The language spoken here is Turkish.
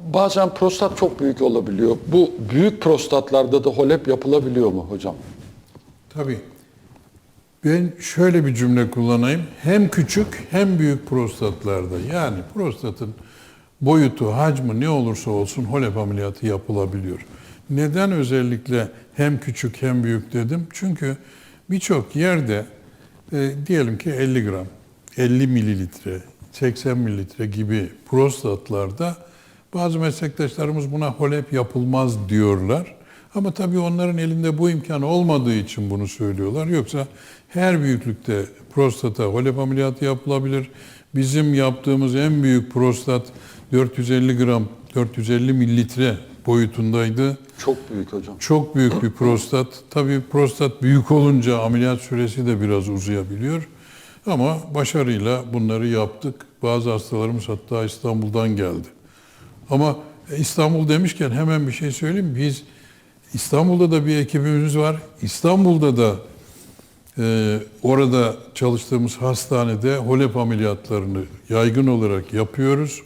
Bazen prostat çok büyük olabiliyor. Bu büyük prostatlarda da HOLEP yapılabiliyor mu hocam? Tabii. Ben şöyle bir cümle kullanayım. Hem küçük hem büyük prostatlarda yani prostatın boyutu, hacmi ne olursa olsun HOLEP ameliyatı yapılabiliyor. Neden özellikle hem küçük hem büyük dedim? Çünkü birçok yerde e, diyelim ki 50 gram, 50 mililitre, 80 mililitre gibi prostatlarda bazı meslektaşlarımız buna HOLEP yapılmaz diyorlar. Ama tabii onların elinde bu imkan olmadığı için bunu söylüyorlar. Yoksa her büyüklükte prostata HOLEP ameliyatı yapılabilir. Bizim yaptığımız en büyük prostat 450 gram, 450 mililitre boyutundaydı. Çok büyük hocam. Çok büyük bir prostat. Tabii prostat büyük olunca ameliyat süresi de biraz uzayabiliyor. Ama başarıyla bunları yaptık. Bazı hastalarımız hatta İstanbul'dan geldi. Ama İstanbul demişken hemen bir şey söyleyeyim. Biz İstanbul'da da bir ekibimiz var. İstanbul'da da e, orada çalıştığımız hastanede HOLEP ameliyatlarını yaygın olarak yapıyoruz.